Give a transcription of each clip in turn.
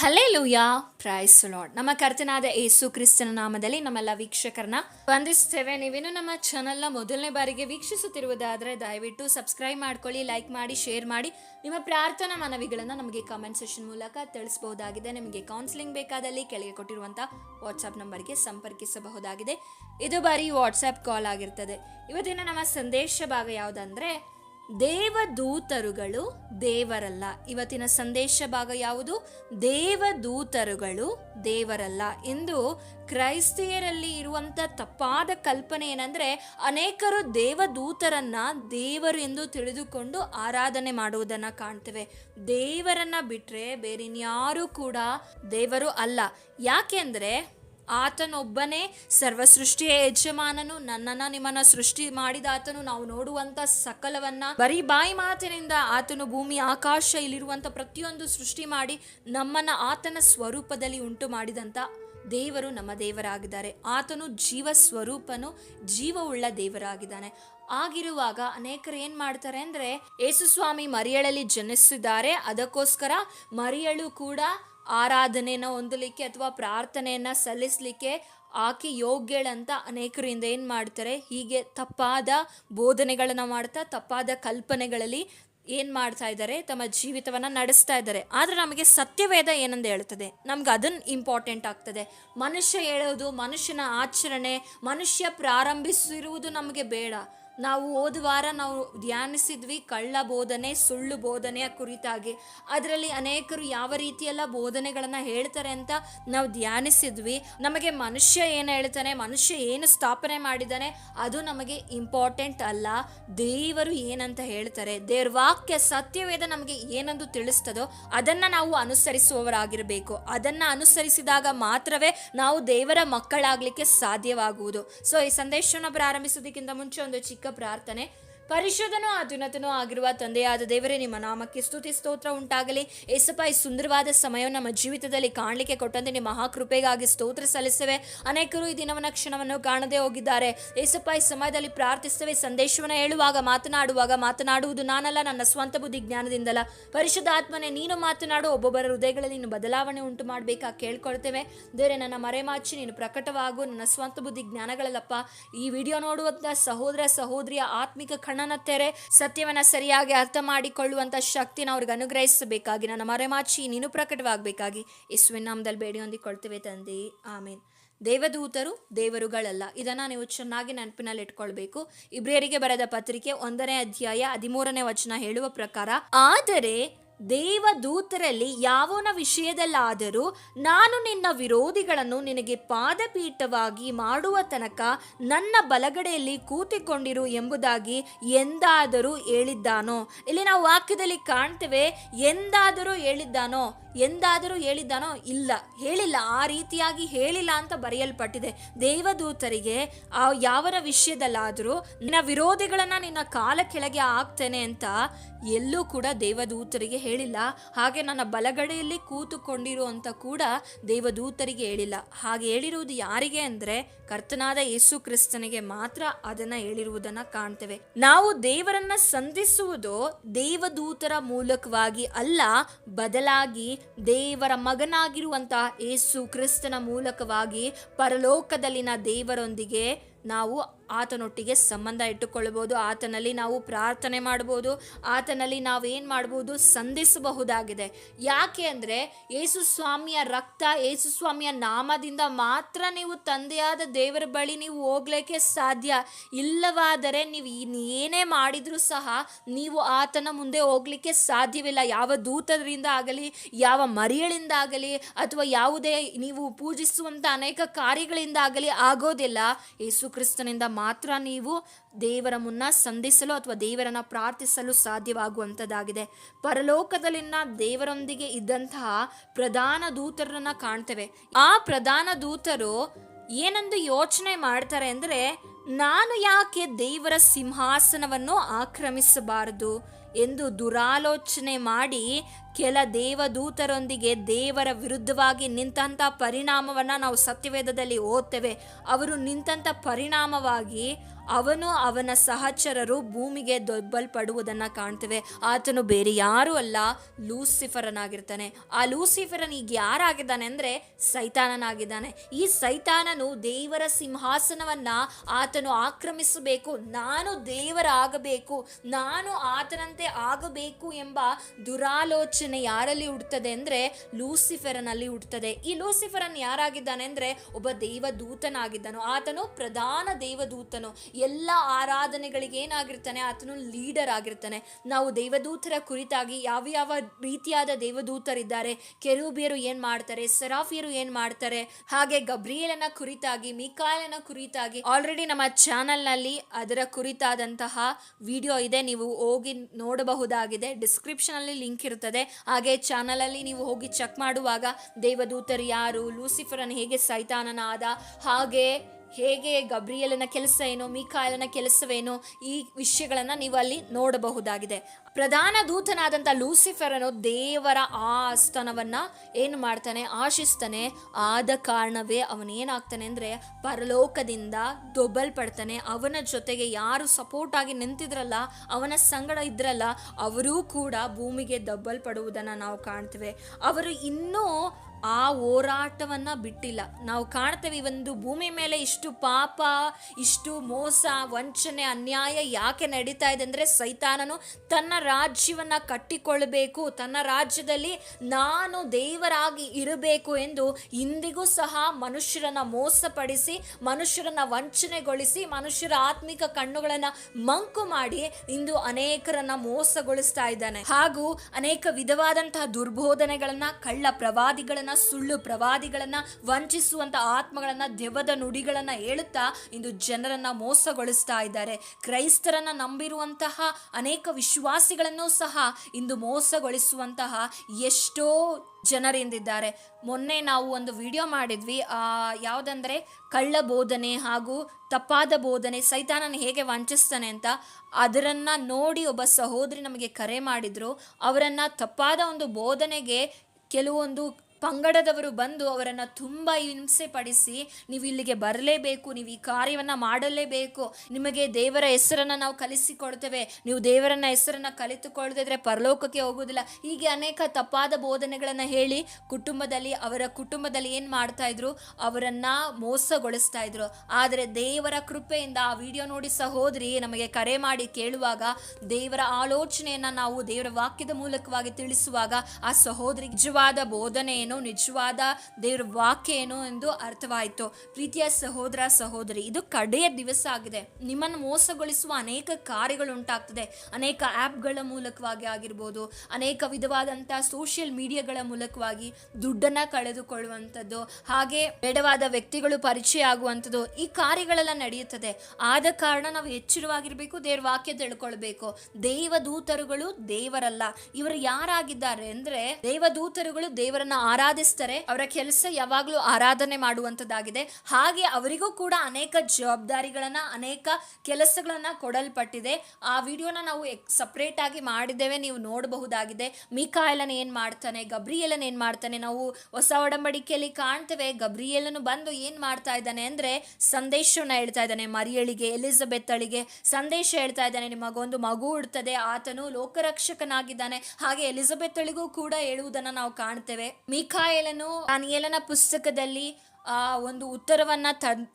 ಹಲೇ ಲೂಯಾ price lord ನಮ್ಮ ಕರ್ತನಾದ ಏಸು ಕ್ರಿಸ್ತನ ನಾಮದಲ್ಲಿ ನಮ್ಮೆಲ್ಲ ವೀಕ್ಷಕರನ್ನ ವಂದಿಸ್ತೇವೆ ನೀವೇನು ನಮ್ಮ ಚಾನಲ್ನ ಮೊದಲನೇ ಬಾರಿಗೆ ವೀಕ್ಷಿಸುತ್ತಿರುವುದಾದರೆ ದಯವಿಟ್ಟು ಸಬ್ಸ್ಕ್ರೈಬ್ ಮಾಡ್ಕೊಳ್ಳಿ ಲೈಕ್ ಮಾಡಿ ಶೇರ್ ಮಾಡಿ. ನಿಮ್ಮ ಪ್ರಾರ್ಥನಾ ಮನವಿಗಳನ್ನು ನಮಗೆ ಕಾಮೆಂಟ್ ಸೆಷನ್ ಮೂಲಕ ತಿಳಿಸಬಹುದಾಗಿದೆ ನಿಮಗೆ ಕೌನ್ಸಿಲಿಂಗ್ ಬೇಕಾದಲ್ಲಿ ಕೆಳಗೆ ಕೊಟ್ಟಿರುವಂಥ ವಾಟ್ಸಪ್ ನಂಬರ್ಗೆ ಸಂಪರ್ಕಿಸಬಹುದಾಗಿದೆ. ಇದು ಬಾರಿ ವಾಟ್ಸಪ್ ಕಾಲ್ ಆಗಿರ್ತದೆ. ಇವತ್ತಿನ ನಮ್ಮ ಸಂದೇಶ ಭಾಗ ಯಾವುದಂದ್ರೆ ದೇವದೂತರುಗಳು ದೇವರಲ್ಲ. ಇವತ್ತಿನ ಸಂದೇಶ ಭಾಗ ಯಾವುದು? ದೇವದೂತರುಗಳು ದೇವರಲ್ಲ. ಎಂದು ಕ್ರೈಸ್ತಿಯರಲ್ಲಿ ಇರುವಂತ ತಪ್ಪಾದ ಕಲ್ಪನೆ ಏನಂದ್ರೆ, ಅನೇಕರು ದೇವದೂತರನ್ನ ದೇವರು ಎಂದು ತಿಳಿದುಕೊಂಡು ಆರಾಧನೆ ಮಾಡುವುದನ್ನ ಕಾಣ್ತೇವೆ. ದೇವರನ್ನ ಬಿಟ್ರೆ ಬೇರಿನ್ಯಾರು ಕೂಡ ದೇವರು ಅಲ್ಲ. ಯಾಕೆಂದ್ರೆ ಆತನೊಬ್ಬನೇ ಸರ್ವ ಸೃಷ್ಟಿಯ ಯಜಮಾನನು. ನನ್ನನ್ನ ನಿಮ್ಮನ್ನ ಸೃಷ್ಟಿ ಮಾಡಿದ ಆತನು ನಾವು ನೋಡುವಂತ ಸಕಲವನ್ನ ಬರೀ ಬಾಯಿ ಮಾತಿನಿಂದ ಆತನು ಭೂಮಿ, ಆಕಾಶ ಇಲ್ಲಿರುವಂತ ಪ್ರತಿಯೊಂದು ಸೃಷ್ಟಿ ಮಾಡಿ ನಮ್ಮನ್ನ ಆತನ ಸ್ವರೂಪದಲ್ಲಿ ಉಂಟು ಮಾಡಿದಂತ ದೇವರು ನಮ್ಮ ದೇವರಾಗಿದ್ದಾರೆ. ಆತನು ಜೀವ ಸ್ವರೂಪನು, ಜೀವವುಳ್ಳ ದೇವರಾಗಿದ್ದಾನೆ. ಆಗಿರುವಾಗ ಅನೇಕರು ಏನ್ ಮಾಡ್ತಾರೆ ಅಂದ್ರೆ ಯೇಸುಸ್ವಾಮಿ ಮರಿಯಳಲ್ಲಿ ಜನಿಸಿದ್ದಾರೆ. ಅದಕ್ಕೋಸ್ಕರ ಮರಿಯಳು ಕೂಡ ಆರಾಧನೆಯನ್ನ ಹೊಂದಲಿಕ್ಕೆ ಅಥವಾ ಪ್ರಾರ್ಥನೆಯನ್ನ ಸಲ್ಲಿಸಲಿಕ್ಕೆ ಆಕೆ ಯೋಗ್ಯಳಂತ ಅನೇಕರಿಂದ ಏನು ಮಾಡ್ತಾರೆ? ಹೀಗೆ ತಪ್ಪಾದ ಬೋಧನೆಗಳನ್ನು ಮಾಡ್ತಾ, ತಪ್ಪಾದ ಕಲ್ಪನೆಗಳಲ್ಲಿ ಏನು ಮಾಡ್ತಾ ಇದ್ದಾರೆ? ತಮ್ಮ ಜೀವಿತವನ್ನು ನಡೆಸ್ತಾ ಇದ್ದಾರೆ. ಆದರೆ ನಮಗೆ ಸತ್ಯವೇದ ಏನಂತ ಹೇಳ್ತದೆ? ನಮ್ಗೆ ಅದನ್ನ ಇಂಪಾರ್ಟೆಂಟ್ ಆಗ್ತದೆ. ಮನುಷ್ಯ ಹೇಳೋದು ಮನುಷ್ಯನ ಆಚರಣೆ, ಮನುಷ್ಯ ಪ್ರಾರಂಭಿಸಿರುವುದು ನಮಗೆ ಬೇಡ. ನಾವು ಹೋದ ವಾರ ನಾವು ಧ್ಯಾನಿಸಿದ್ವಿ ಕಳ್ಳ ಬೋಧನೆ, ಸುಳ್ಳು ಬೋಧನೆಯ ಕುರಿತಾಗಿ. ಅದರಲ್ಲಿ ಅನೇಕರು ಯಾವ ರೀತಿಯೆಲ್ಲ ಬೋಧನೆಗಳನ್ನು ಹೇಳ್ತಾರೆ ಅಂತ ನಾವು ಧ್ಯಾನಿಸಿದ್ವಿ. ನಮಗೆ ಮನುಷ್ಯ ಏನು ಹೇಳ್ತಾನೆ, ಮನುಷ್ಯ ಏನು ಸ್ಥಾಪನೆ ಮಾಡಿದ್ದಾನೆ, ಅದು ನಮಗೆ ಇಂಪಾರ್ಟೆಂಟ್ ಅಲ್ಲ. ದೇವರು ಏನಂತ ಹೇಳ್ತಾರೆ ದೇವ್ರ ವಾಕ್ಯ ಸತ್ಯವೇದ ನಮಗೆ ಏನಂದು ತಿಳಿಸ್ತದೋ ಅದನ್ನು ನಾವು ಅನುಸರಿಸುವವರಾಗಿರಬೇಕು. ಅದನ್ನು ಅನುಸರಿಸಿದಾಗ ಮಾತ್ರವೇ ನಾವು ದೇವರ ಮಕ್ಕಳಾಗಲಿಕ್ಕೆ ಸಾಧ್ಯವಾಗುವುದು. ಸೊ ಈ ಸಂದೇಶವನ್ನು ಪ್ರಾರಂಭಿಸೋದಕ್ಕಿಂತ ಮುಂಚೆ ಒಂದು ಚಿಕ್ಕ ಪ್ರಾರ್ಥನೆ. ಪರಿಶುದ್ಧನೂ ಅತ್ಯುನ್ನತನೂ ಆಗಿರುವ ತಂದೆಯಾದ ದೇವರೇ, ನಿಮ್ಮ ನಾಮಕ್ಕೆ ಸ್ತುತಿ, ಸ್ತೋತ್ರ ಉಂಟಾಗಲಿ. ಏಸಪ್ಪ, ಈ ಸುಂದರವಾದ ಸಮಯವನ್ನು ನಮ್ಮ ಜೀವಿತದಲ್ಲಿ ಕಾಣಲಿಕ್ಕೆ ಕೊಟ್ಟಂತೆ ನಿಮ್ಮ ಮಹಾಕೃಪೆಗಾಗಿ ಸ್ತೋತ್ರ ಸಲ್ಲಿಸ್ತೇವೆ ಅನೇಕರು ಈ ದಿನವನ್ನ ಕ್ಷಣವನ್ನು ಕಾಣದೇ ಹೋಗಿದ್ದಾರೆ. ಏಸಪ್ಪ, ಈ ಸಮಯದಲ್ಲಿ ಪ್ರಾರ್ಥಿಸ್ತೇವೆ ಸಂದೇಶವನ್ನು ಹೇಳುವಾಗ, ಮಾತನಾಡುವಾಗ, ಮಾತನಾಡುವುದು ನಾನಲ್ಲ, ನನ್ನ ಸ್ವಂತ ಬುದ್ಧಿ ಜ್ಞಾನದಿಂದಲ್ಲ. ಪರಿಶುದ್ಧ ಆತ್ಮನೆ, ನೀನು ಮಾತನಾಡು, ಒಬ್ಬೊಬ್ಬರ ಹೃದಯಗಳಲ್ಲಿ ನೀನು ಬದಲಾವಣೆ ಉಂಟು ಮಾಡಬೇಕಾ ಕೇಳ್ಕೊಳ್ತೇವೆ. ದೇವರೇ, ನನ್ನ ಮರೆಮಾಚಿ, ನೀನು ಪ್ರಕಟವಾಗು, ನನ್ನ ಸ್ವಂತ ಬುದ್ಧಿ ಜ್ಞಾನಗಳಲ್ಲಪ್ಪ. ಈ ವಿಡಿಯೋ ನೋಡುವಂತ ಸಹೋದರ, ಸಹೋದರಿಯ ಆತ್ಮಿಕ ಕಣ್ಣನ ತೆರೆ ಸತ್ಯವನ್ನ ಸರಿಯಾಗಿ ಅರ್ಥ ಮಾಡಿಕೊಳ್ಳುವಂತ ಶಕ್ತಿನ ಅವ್ರಿಗೆ ಅನುಗ್ರಹಿಸಬೇಕಾಗಿ, ನನ್ನ ಮರೆಮಾಚಿ ನೀನು ಪ್ರಕಟವಾಗಬೇಕಾಗಿ ಯೇಸುವಿನ ನಾಮದಲ್ಲಿ ಬೇಡಿ ಹೊಂದಿಕೊಳ್ತೇವೆ ತಂದೆ. ಆಮೇನ್. ದೇವದೂತರು ದೇವರುಗಳಲ್ಲ. ಇದನ್ನ ನೀವು ಚೆನ್ನಾಗಿ ನೆನಪಿನಲ್ಲಿ ಇಟ್ಕೊಳ್ಬೇಕು. ಇಬ್ರಿಯರಿಗೆ ಬರೆದ ಪತ್ರಿಕೆ ಒಂದನೇ ಅಧ್ಯಾಯ ಹದಿಮೂರನೇ ವಚನ ಹೇಳುವ ಪ್ರಕಾರ, ಆದರೆ ದೇವದೂತರಲ್ಲಿ ಯಾವನ ವಿಷಯದಲ್ಲಾದರೂ ನಾನು ನಿನ್ನ ವಿರೋಧಿಗಳನ್ನು ನಿನಗೆ ಪಾದಪೀಠವಾಗಿ ಮಾಡುವ ತನಕ ನನ್ನ ಬಲಗಡೆಯಲ್ಲಿ ಕೂತಿಕೊಂಡಿರು ಎಂಬುದಾಗಿ ಎಂದಾದರೂ ಹೇಳಿದ್ದಾನೋ? ಇಲ್ಲಿ ನಾವು ವಾಕ್ಯದಲ್ಲಿ ಕಾಣ್ತೇವೆ, ಎಂದಾದರೂ ಹೇಳಿದ್ದಾನೋ? ಎಂದಾದರೂ ಹೇಳಿದ್ದಾನೋ? ಇಲ್ಲ. ಹೇಳಿಲ್ಲ. ಆ ರೀತಿಯಾಗಿ ಹೇಳಿಲ್ಲ ಅಂತ ಬರೆಯಲ್ಪಟ್ಟಿದೆ. ದೇವದೂತರಿಗೆ, ಆ ಯಾವರ ವಿಷಯದಲ್ಲಾದರೂ ನಿನ್ನ ವಿರೋಧಿಗಳನ್ನ ನಿನ್ನ ಕಾಲ ಕೆಳಗೆ ಹಾಕ್ತೇನೆ ಅಂತ ಎಲ್ಲೂ ಕೂಡ ದೇವದೂತರಿಗೆ ಹೇಳಿಲ್ಲ. ಹಾಗೆ ನನ್ನ ಬಲಗಡೆಯಲ್ಲಿ ಕೂತುಕೊಂಡಿರು ಅಂತ ಕೂಡ ದೇವದೂತರಿಗೆ ಹೇಳಿಲ್ಲ. ಹಾಗೆ ಹೇಳಿರುವುದು ಯಾರಿಗೆ ಅಂದ್ರೆ ಕರ್ತನಾದ ಯೇಸು ಕ್ರಿಸ್ತನಿಗೆ ಮಾತ್ರ ಅದನ್ನ ಹೇಳಿರುವುದನ್ನ ಕಾಣ್ತೇವೆ. ನಾವು ದೇವರನ್ನ ಸಂಧಿಸುವುದು ದೇವದೂತರ ಮೂಲಕವಾಗಿ ಅಲ್ಲ, ಬದಲಾಗಿ ದೇವರ ಮಗನಾಗಿರುವಂತಹ ಯೇಸು ಕ್ರಿಸ್ತನ ಮೂಲಕವಾಗಿ ಪರಲೋಕದಲ್ಲಿನ ದೇವರೊಂದಿಗೆ ನಾವು ಆತನೊಟ್ಟಿಗೆ ಸಂಬಂಧ ಇಟ್ಟುಕೊಳ್ಳಬಹುದು, ಆತನಲ್ಲಿ ನಾವು ಪ್ರಾರ್ಥನೆ ಮಾಡ್ಬೋದು ಆತನಲ್ಲಿ ನಾವು ಏನು ಮಾಡ್ಬೋದು ಸಂಧಿಸಬಹುದಾಗಿದೆ. ಯಾಕೆ ಅಂದರೆ ಯೇಸು ಸ್ವಾಮಿಯ ರಕ್ತ, ಯೇಸು ಸ್ವಾಮಿಯ ನಾಮದಿಂದ ಮಾತ್ರ ನೀವು ತಂದೆಯಾದ ದೇವರ ಬಳಿ ನೀವು ಹೋಗ್ಲಿಕ್ಕೆ ಸಾಧ್ಯ. ಇಲ್ಲವಾದರೆ ನೀವು ಏನೇ ಮಾಡಿದರೂ ಸಹ ನೀವು ಆತನ ಮುಂದೆ ಹೋಗ್ಲಿಕ್ಕೆ ಸಾಧ್ಯವಿಲ್ಲ. ಯಾವ ದೂತರಿಂದ ಆಗಲಿ, ಯಾವ ಮರಿಯಳಿಂದ ಆಗಲಿ, ಅಥವಾ ಯಾವುದೇ ನೀವು ಪೂಜಿಸುವಂಥ ಅನೇಕ ಕಾರ್ಯಗಳಿಂದ ಆಗಲಿ ಆಗೋದಿಲ್ಲ. ಯೇಸು ಕ್ರಿಸ್ತನಿಂದ ಮಾತ್ರ ನೀವು ದೇವರ ಮುನ್ನ ಸಂಧಿಸಲು ಅಥವಾ ದೇವರನ್ನ ಪ್ರಾರ್ಥಿಸಲು ಸಾಧ್ಯವಾಗುವಂಥದ್ದಾಗಿದೆ. ಪರಲೋಕದಲ್ಲಿನ ದೇವರೊಂದಿಗೆ ಇದ್ದಂತಹ ಪ್ರಧಾನ ದೂತರನ್ನ ಕಾಣ್ತೇವೆ. ಆ ಪ್ರಧಾನ ದೂತರು ಏನಂದು ಯೋಚನೆ ಮಾಡ್ತಾರೆ ಅಂದರೆ, ನಾನು ಯಾಕೆ ದೇವರ ಸಿಂಹಾಸನವನ್ನು ಆಕ್ರಮಿಸಬಾರದು ಎಂದು ದುರಾಲೋಚನೆ ಮಾಡಿ ಕೆಲ ದೇವದೂತರೊಂದಿಗೆ ದೇವರ ವಿರುದ್ಧವಾಗಿ ನಿಂತಹ ಪರಿಣಾಮವನ್ನು ನಾವು ಸತ್ಯವೇದದಲ್ಲಿ ಓದ್ತೇವೆ. ಅವರು ನಿಂತಹ ಪರಿಣಾಮವಾಗಿ ಅವನು ಅವನ ಸಹಚರರು ಭೂಮಿಗೆ ದೊಬ್ಬಲ್ಪಡುವುದನ್ನು ಕಾಣ್ತೇವೆ. ಆತನು ಬೇರೆ ಯಾರೂ ಅಲ್ಲ, ಲೂಸಿಫರನಾಗಿರ್ತಾನೆ. ಆ ಲೂಸಿಫರನ್ ಈಗ ಯಾರಾಗಿದ್ದಾನೆ ಅಂದರೆ ಸೈತಾನನಾಗಿದ್ದಾನೆ. ಈ ಸೈತಾನನು ದೇವರ ಸಿಂಹಾಸನವನ್ನು ಆತನು ಆಕ್ರಮಿಸಬೇಕು, ನಾನು ದೇವರಾಗಬೇಕು, ನಾನು ಆತನಂತೆ ಆಗಬೇಕು ಎಂಬ ದುರಾಲೋಚನೆ ಯಾರಲ್ಲಿ ಹುಡ್ತದೆ ಅಂದರೆ ಲೂಸಿಫರನಲ್ಲಿ ಹುಡ್ತದೆ. ಈ ಲೂಸಿಫರನ್ ಯಾರಾಗಿದ್ದಾನೆ ಅಂದರೆ ಒಬ್ಬ ದೇವದೂತನಾಗಿದ್ದನು. ಆತನು ಪ್ರಧಾನ ದೇವದೂತನು. ಎಲ್ಲ ಆರಾಧನೆಗಳಿಗೆ ಏನಾಗಿರ್ತಾನೆ? ಆತನು ಲೀಡರ್ ಆಗಿರ್ತಾನೆ. ನಾವು ದೇವದೂತರ ಕುರಿತಾಗಿ ಯಾವ ಯಾವ ರೀತಿಯಾದ ದೇವದೂತರಿದ್ದಾರೆ? ಕೆರೂಬಿಯರು ಏನ್ ಮಾಡ್ತಾರೆ? ಸರಾಫಿಯರು ಏನ್ ಮಾಡ್ತಾರೆ? ಹಾಗೆ ಗಬ್ರಿಯಲನ ಕುರಿತಾಗಿ, ಮಿಕಾಯಲನ ಕುರಿತಾಗಿ ಆಲ್ರೆಡಿ ನಮ್ಮ ಚಾನಲ್ನಲ್ಲಿ ಅದರ ಕುರಿತಾದಂತಹ ವಿಡಿಯೋ ಇದೆ. ನೀವು ಹೋಗಿ ನೋಡಬಹುದಾಗಿದೆ. ಡಿಸ್ಕ್ರಿಪ್ಷನ್ ಅಲ್ಲಿ ಲಿಂಕ್ ಇರುತ್ತದೆ ಹಾಗೆ ಚಾನಲಲ್ಲಿ ನೀವು ಹೋಗಿ ಚೆಕ್ ಮಾಡುವಾಗ ದೇವದೂತರು ಯಾರು ಲೂಸಿಫರನ್ ಹೇಗೆ ಸೈತಾನನಾದ, ಹಾಗೆ ಹೇಗೆ ಗಬ್ರಿಯಲನ ಕೆಲಸ ಏನು, ಮೀಕಾಯಲನ ಕೆಲಸವೇನು, ಈ ವಿಷಯಗಳನ್ನು ನೀವು ಅಲ್ಲಿ ನೋಡಬಹುದಾಗಿದೆ. ಪ್ರಧಾನ ದೂತನಾದಂಥ ಲೂಸಿಫರನು ದೇವರ ಆ ಆಸ್ಥಾನವನ್ನ ಏನು ಮಾಡ್ತಾನೆ? ಆಶಿಸ್ತಾನೆ. ಆದ ಕಾರಣವೇ ಅವನೇನಾಗ್ತಾನೆ ಅಂದರೆ ಪರಲೋಕದಿಂದ ದೊಬ್ಬಲ್ಪಡ್ತಾನೆ. ಅವನ ಜೊತೆಗೆ ಯಾರು ಸಪೋರ್ಟ್ ಆಗಿ ನಿಂತಿದ್ರಲ್ಲ, ಅವನ ಸಂಗಡ ಇದ್ರಲ್ಲ, ಅವರೂ ಕೂಡ ಭೂಮಿಗೆ ದಬ್ಬಲ್ಪಡುವುದನ್ನು ನಾವು ಕಾಣ್ತೇವೆ. ಅವರು ಇನ್ನೂ ಆ ಹೋರಾಟವನ್ನ ಬಿಟ್ಟಿಲ್ಲ. ನಾವು ಕಾಣ್ತೇವೆ ಒಂದು ಭೂಮಿ ಮೇಲೆ ಇಷ್ಟು ಪಾಪ, ಇಷ್ಟು ಮೋಸ, ವಂಚನೆ, ಅನ್ಯಾಯ ಯಾಕೆ ನಡೀತಾ ಇದೆ ಅಂದರೆ ಸೈತಾನನು ತನ್ನ ರಾಜ್ಯವನ್ನ ಕಟ್ಟಿಕೊಳ್ಳಬೇಕು, ತನ್ನ ರಾಜ್ಯದಲ್ಲಿ ನಾನು ದೇವರಾಗಿ ಇರಬೇಕು ಎಂದು ಇಂದಿಗೂ ಸಹ ಮನುಷ್ಯರನ್ನ ಮೋಸಪಡಿಸಿ, ಮನುಷ್ಯರನ್ನ ವಂಚನೆಗೊಳಿಸಿ, ಮನುಷ್ಯರ ಆತ್ಮಿಕ ಕಣ್ಣುಗಳನ್ನ ಮಂಕು ಮಾಡಿ ಇಂದು ಅನೇಕರನ್ನ ಮೋಸಗೊಳಿಸ್ತಾ ಇದ್ದಾನೆ. ಹಾಗೂ ಅನೇಕ ವಿಧವಾದಂತಹ ದುರ್ಬೋಧನೆಗಳನ್ನ, ಕಳ್ಳ ಪ್ರವಾದಿಗಳನ್ನ, ಸುಳ್ಳು ಪ್ರವಾದಿಗಳನ್ನ, ವಂಚಿಸುವಂತ ಆತ್ಮಗಳನ್ನ, ದೆವ್ವದ ನುಡಿಗಳನ್ನ ಹೇಳುತ್ತಾ ಇಂದು ಜನರನ್ನ ಮೋಸಗೊಳಿಸ್ತಾ ಇದ್ದಾರೆ. ಕ್ರೈಸ್ತರನ್ನ ನಂಬಿರುವಂತಹ ಅನೇಕ ವಿಶ್ವಾಸಿಗಳನ್ನು ಸಹ ಇಂದು ಮೋಸಗೊಳಿಸುವಂತಹ ಎಷ್ಟೋ ಜನರಿಂದಿದ್ದಾರೆ. ಮೊನ್ನೆ ನಾವು ಒಂದು ವಿಡಿಯೋ ಮಾಡಿದ್ವಿ. ಆ, ಯಾವುದಂದ್ರೆ ಕಳ್ಳ ಬೋಧನೆ ಹಾಗೂ ತಪ್ಪಾದ ಬೋಧನೆ, ಸೈತಾನನ ಹೇಗೆ ವಂಚಿಸ್ತಾನೆ ಅಂತ. ಅದರನ್ನ ನೋಡಿ ಒಬ್ಬ ಸಹೋದರಿ ನಮಗೆ ಕರೆ ಮಾಡಿದ್ರು. ಅವರನ್ನ ತಪ್ಪಾದ ಒಂದು ಬೋಧನೆಗೆ ಕೆಲವೊಂದು ಪಂಗಡದವರು ಬಂದು ಅವರನ್ನು ತುಂಬ ಹಿಂಸೆ ಪಡಿಸಿ ನೀವು ಇಲ್ಲಿಗೆ ಬರಲೇಬೇಕು, ನೀವು ಈ ಕಾರ್ಯವನ್ನು ಮಾಡಲೇಬೇಕು. ನಿಮಗೆ ದೇವರ ಹೆಸರನ್ನು ನಾವು ಕಲಿಸಿಕೊಡ್ತೇವೆ. ನೀವು ದೇವರನ್ನ ಹೆಸರನ್ನು ಕಲಿತುಕೊಳ್ಳದಿದ್ರೆ ಪರಲೋಕಕ್ಕೆ ಹೋಗೋದಿಲ್ಲ ಹೀಗೆ ಅನೇಕ ತಪ್ಪಾದ ಬೋಧನೆಗಳನ್ನು ಹೇಳಿ ಕುಟುಂಬದಲ್ಲಿ, ಅವರ ಕುಟುಂಬದಲ್ಲಿ ಏನು ಮಾಡ್ತಾಯಿದ್ರು ಅವರನ್ನು ಮೋಸಗೊಳಿಸ್ತಾ ಇದ್ರು. ಆದರೆ ದೇವರ ಕೃಪೆಯಿಂದ ಆ ವಿಡಿಯೋ ನೋಡಿ ಸಹೋದರಿ, ನಮಗೆ ಕರೆ ಮಾಡಿ ಕೇಳುವಾಗ, ದೇವರ ಆಲೋಚನೆಯನ್ನ ನಾವು ದೇವರ ವಾಕ್ಯದ ಮೂಲಕವಾಗಿ ತಿಳಿಸುವಾಗ ಆ ಸಹೋದರಿ ನಿಜವಾದ ಬೋಧನೆ ಏನು, ನಿಜವಾದ ದೇವ್ರ ಏನು ಎಂದು ಅರ್ಥವಾಯಿತು. ಪ್ರೀತಿಯ ಸಹೋದರ, ಸಹೋದರಿ, ಇದು ಕಡೆಯ ದಿವಸ ಆಗಿದೆ. ನಿಮ್ಮನ್ನು ಮೋಸಗೊಳಿಸುವ ಅನೇಕ ಕಾರ್ಯಗಳು ಉಂಟಾಗ್ತದೆ. ಅನೇಕ ಆ್ಯಪ್ಗಳ ಮೂಲಕವಾಗಿ ಆಗಿರ್ಬೋದು, ಅನೇಕ ವಿಧವಾದಂಥ ಸೋಷಿಯಲ್ ಮೀಡಿಯಾಗಳ ಮೂಲಕವಾಗಿ ದುಡ್ಡನ್ನ ಕಳೆದುಕೊಳ್ಳುವಂಥದ್ದು, ಹಾಗೆ ಬೇಡವಾದ ವ್ಯಕ್ತಿಗಳು ಪರಿಚಯ ಆಗುವಂಥದ್ದು, ಈ ಕಾರ್ಯಗಳೆಲ್ಲ ನಡೆಯುತ್ತದೆ. ಆದ ಕಾರಣ ನಾವು ಎಚ್ಚರವಾಗಿರಬೇಕು, ದೇವ್ರ ವಾಕ್ಯ ತಿಳ್ಕೊಳ್ಬೇಕು. ದೇವದೂತರುಗಳು ದೇವರಲ್ಲ. ಇವರು ಯಾರಾಗಿದ್ದಾರೆ ಅಂದ್ರೆ ದೇವದೂತರುಗಳು ದೇವರನ್ನ ಆರಾಧಿಸ್ತಾರೆ, ಅವರ ಕೆಲಸ ಯಾವಾಗಲೂ ಆರಾಧನೆ ಮಾಡುವಂಥದ್ದಾಗಿದೆ. ಹಾಗೆ ಅವರಿಗೂ ಕೂಡ ಅನೇಕ ಜವಾಬ್ದಾರಿಗಳನ್ನ, ಅನೇಕ ಕೆಲಸಗಳನ್ನ ಕೊಡಲ್ಪಟ್ಟಿದೆ. ಆ ವಿಡಿಯೋನ ನಾವು ಸಪ್ರೇಟ್ ಆಗಿ ಮಾಡಿದ್ದೇವೆ, ನೀವು ನೋಡಬಹುದಾಗಿದೆ. ಮಿಕಾಯಲನ್ ಏನ್ ಮಾಡ್ತಾನೆ, ಗಬ್ರಿಯಲನ್ ಏನ್ ಮಾಡ್ತಾನೆ, ನಾವು ಹೊಸ ಒಡಂಬಡಿಕೆಯಲ್ಲಿ ಕಾಣ್ತೇವೆ. ಗಬ್ರಿಯಲನು ಬಂದು ಏನ್ ಮಾಡ್ತಾ ಇದ್ದಾನೆ ಅಂದ್ರೆ, ಸಂದೇಶವನ್ನ ಹೇಳ್ತಾ ಇದ್ದಾನೆ. ಮರಿಯಳಿಗೆ, ಎಲಿಜಬೆತ್ ಅಳಿಗೆ ಸಂದೇಶ ಹೇಳ್ತಾ ಇದ್ದಾನೆ. ನಿಮಗೊಂದು ಮಗು ಹುಡ್ತದೆ, ಆತನು ಲೋಕರಕ್ಷಕನಾಗಿದ್ದಾನೆ. ಹಾಗೆ ಎಲಿಜಬೆತ್ ಅಳಿಗೂ ಕೂಡ ಹೇಳುವುದನ್ನ ನಾವು ಕಾಣ್ತೇವೆ. ಮಿಖಾಯಲನು ದಾನಿಯೇಲನ ಪುಸ್ತಕದಲ್ಲಿ, ಆ, ಒಂದು ಉತ್ತರವನ್ನ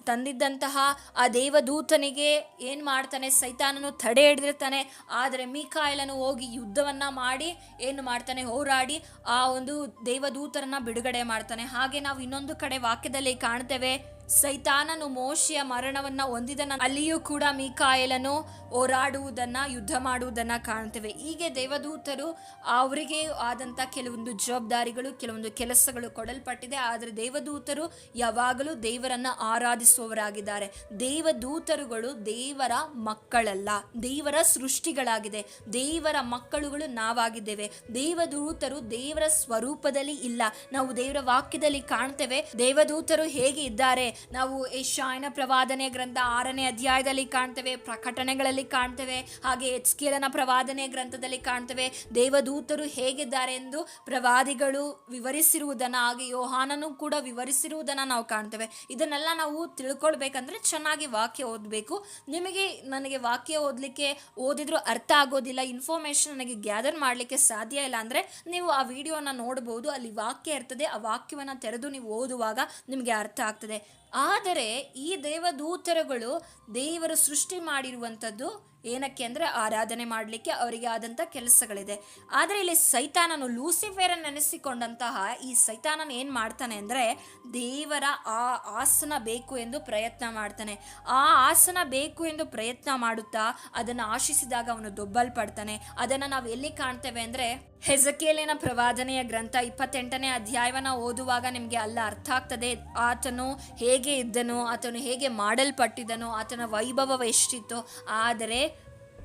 ತಂದಿದ್ದಂತಹ ಆ ದೇವದೂತನಿಗೆ ಏನ್ ಮಾಡ್ತಾನೆ? ಸೈತಾನನು ತಡೆ ಹಿಡಿದಿರ್ತಾನೆ. ಆದರೆ ಮೀಕಾಯಲನು ಹೋಗಿ ಯುದ್ಧವನ್ನ ಮಾಡಿ ಏನು ಮಾಡ್ತಾನೆ? ಹೋರಾಡಿ ಆ ಒಂದು ದೇವದೂತರನ್ನ ಬಿಡುಗಡೆ ಮಾಡ್ತಾನೆ. ಹಾಗೆ ನಾವು ಇನ್ನೊಂದು ಕಡೆ ವಾಕ್ಯದಲ್ಲಿ ಕಾಣ್ತೇವೆ. ಸೈತಾನನು ಮೋಶಿಯ ಮರಣವನ್ನ ಹೊಂದಿದನ ಅಲ್ಲಿಯೂ ಕೂಡ ಮೀಕಾಯಲನು ಹೋರಾಡುವುದನ್ನ, ಯುದ್ಧ ಮಾಡುವುದನ್ನ ಕಾಣ್ತೇವೆ ಹೀಗೆ ದೇವದೂತರು ಅವರಿಗೆ ಆದಂತ ಕೆಲವೊಂದು ಜವಾಬ್ದಾರಿಗಳು, ಕೆಲವೊಂದು ಕೆಲಸಗಳು ಕೊಡಲ್ಪಟ್ಟಿದೆ. ಆದರೆ ದೇವದೂತರು ಯಾವಾಗಲೂ ದೇವರನ್ನ ಆರಾಧಿಸುವವರಾಗಿದ್ದಾರೆ. ದೇವದೂತರುಗಳು ದೇವರ ಮಕ್ಕಳಲ್ಲ, ದೇವರ ಸೃಷ್ಟಿಗಳಾಗಿದೆ. ದೇವರ ಮಕ್ಕಳುಗಳು ನಾವಾಗಿದ್ದೇವೆ. ದೇವದೂತರು ದೇವರ ಸ್ವರೂಪದಲ್ಲಿ ಇಲ್ಲ. ನಾವು ದೇವರ ವಾಕ್ಯದಲ್ಲಿ ಕಾಣ್ತೇವೆ. ದೇವದೂತರು ಹೇಗೆ ಇದ್ದಾರೆ? ನಾವು ಶಾಯನ ಪ್ರವಾದನೆ ಗ್ರಂಥ ಆರನೇ ಅಧ್ಯಾಯದಲ್ಲಿ ಕಾಣ್ತೇವೆ, ಪ್ರಕಟಣೆಗಳಲ್ಲಿ ಕಾಣ್ತೇವೆ, ಹಾಗೆ ಎಚ್ಕೇಲನ ಪ್ರವಾದನೆ ಗ್ರಂಥದಲ್ಲಿ ಕಾಣ್ತೇವೆ, ದೇವದೂತರು ಹೇಗಿದ್ದಾರೆ ಎಂದು ಪ್ರವಾದಿಗಳು ವಿವರಿಸಿರುವುದನ್ನು, ಹಾಗೆ ಯೋಹಾನನು ಕೂಡ ವಿವರಿಸಿರುವುದನ್ನು ನಾವು ಕಾಣ್ತೇವೆ. ಇದನ್ನೆಲ್ಲ ನಾವು ತಿಳ್ಕೊಳ್ಬೇಕಂದ್ರೆ ಚೆನ್ನಾಗಿ ವಾಕ್ಯ ಓದಬೇಕು. ನಿಮಗೆ ನನಗೆ ವಾಕ್ಯ ಓದಲಿಕ್ಕೆ ಓದಿದ್ರು ಅರ್ಥ ಆಗೋದಿಲ್ಲ, ಇನ್ಫಾರ್ಮೇಷನ್ ನನಗೆ ಗ್ಯಾದರ್ ಮಾಡಲಿಕ್ಕೆ ಸಾಧ್ಯ ಇಲ್ಲ ಅಂದರೆ ನೀವು ಆ ವಿಡಿಯೋನ ನೋಡ್ಬೋದು, ಅಲ್ಲಿ ವಾಕ್ಯ ಇರ್ತದೆ, ಆ ವಾಕ್ಯವನ್ನು ತೆರೆದು ನೀವು ಓದುವಾಗ ನಿಮಗೆ ಅರ್ಥ ಆಗ್ತದೆ. ಆದರೆ ಈ ದೇವದೂತರಗಳು ದೇವರು ಸೃಷ್ಟಿ ಮಾಡಿರುವಂಥದ್ದು ಏನಕ್ಕೆ ಅಂದರೆ ಆರಾಧನೆ ಮಾಡಲಿಕ್ಕೆ ಅವರಿಗೆ ಆದಂಥ ಕೆಲಸಗಳಿದೆ. ಆದರೆ ಇಲ್ಲಿ ಸೈತಾನನು ಲೂಸಿಫೇರನ್ ನೆನೆಸಿಕೊಂಡಂತಹ ಈ ಸೈತಾನನ ಏನು ಮಾಡ್ತಾನೆ ಅಂದರೆ ದೇವರ ಆ ಆಸನ ಬೇಕು ಎಂದು ಪ್ರಯತ್ನ ಮಾಡ್ತಾನೆ. ಆ ಆಸನ ಬೇಕು ಎಂದು ಪ್ರಯತ್ನ ಮಾಡುತ್ತಾ ಅದನ್ನು ಆಶಿಸಿದಾಗ ಅವನು ದೊಬ್ಬಲ್ಪಡ್ತಾನೆ. ಅದನ್ನು ನಾವು ಎಲ್ಲಿ ಕಾಣ್ತೇವೆ ಅಂದರೆ ಹೆಜಕೇಲಿನ ಪ್ರವಾದನೆಯ ಗ್ರಂಥ ಇಪ್ಪತ್ತೆಂಟನೇ ಅಧ್ಯಾಯವನ್ನ ಓದುವಾಗ ನಿಮಗೆ ಅಲ್ಲ ಅರ್ಥ ಆಗ್ತದೆ. ಆತನು ಹೇಗೆ ಇದ್ದನು, ಆತನು ಹೇಗೆ ಮಾಡಲ್ಪಟ್ಟಿದ್ದನು, ಆತನ ವೈಭವ ಎಷ್ಟಿತ್ತು ಆದರೆ